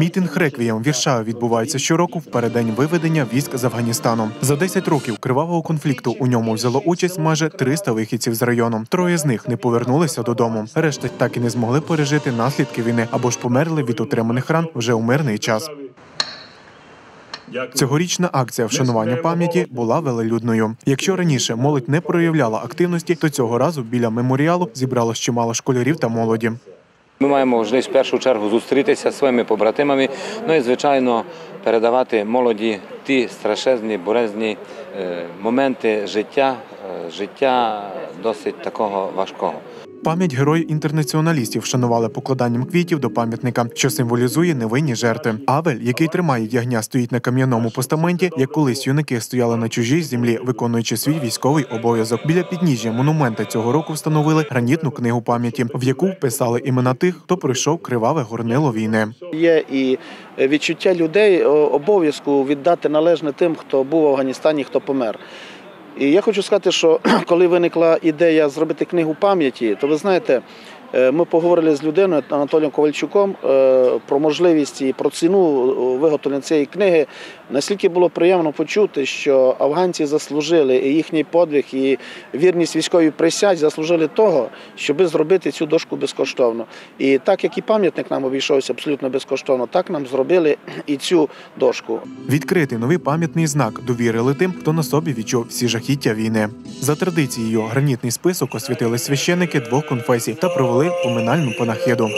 Мітинг реквієм віршаю відбувається щороку в переддень виведення військ з Афганістану. За 10 років кривавого конфлікту у ньому взяло участь майже 300 вихідців з району. Троє з них не повернулися додому. Решта так і не змогли пережити наслідки війни або ж померли від отриманих ран вже у мирний час. Цьогорічна акція вшанування пам'яті була велелюдною. Якщо раніше молодь не проявляла активності, то цього разу біля меморіалу зібралось чимало школярів та молоді. Ми маємо можливість в першу чергу зустрітися зі своїми побратимами, ну і звичайно передавати молоді ті страшезні, болезні е, моменти життя, е, життя досить такого важкого. Пам'ять героїв інтернаціоналістів вшанували покладанням квітів до пам'ятника, що символізує невинні жертви. Авель, який тримає ягня, стоїть на кам'яному постаменті, як колись юнаки стояли на чужій землі, виконуючи свій військовий обов'язок. Біля підніжжя монумента цього року встановили гранітну книгу пам'яті, в яку вписали імена тих, хто пройшов криваве горнило війни. Є і відчуття людей обов'язку віддати належне тим, хто був в Афганістані, хто помер. І я хочу сказати, що коли виникла ідея зробити книгу пам'яті, то ви знаєте, ми поговорили з людиною Анатолієм Ковальчуком е, про можливість і про ціну е, виготовлення цієї книги. Наскільки було приємно почути, що афганці заслужили і їхній подвиг, і вірність військовій присязі заслужили того, щоби зробити цю дошку безкоштовно. І так як і пам'ятник нам обійшовся абсолютно безкоштовно, так нам зробили і цю дошку. Відкрити новий пам'ятний знак довірили тим, хто на собі відчув всі жахіття війни. За традицією, гранітний список освятили священики двох конфесій та провели поминальну панахиду.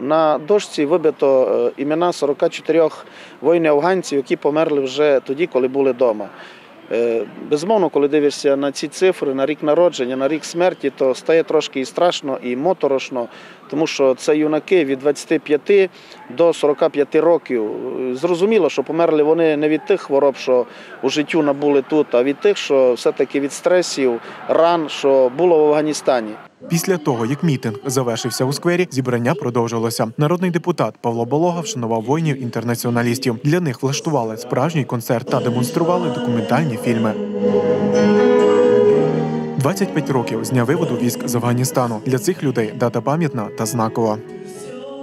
На дошці вибито е, імена 44 воїнів афганців, які померли вже тоді, коли були вдома. Е, Безумовно, коли дивишся на ці цифри, на рік народження, на рік смерті, то стає трошки і страшно, і моторошно, тому що це юнаки від 25 до 45 років. Зрозуміло, що померли вони не від тих хвороб, що у життю набули тут, а від тих, що все-таки від стресів, ран, що було в Афганістані. Після того, як мітинг завершився у сквері, зібрання продовжилося. Народний депутат Павло Болога вшанував воїнів інтернаціоналістів. Для них влаштували справжній концерт та демонстрували документальні фільми. 25 років з дня виводу військ з Афганістану. Для цих людей дата пам'ятна та знакова.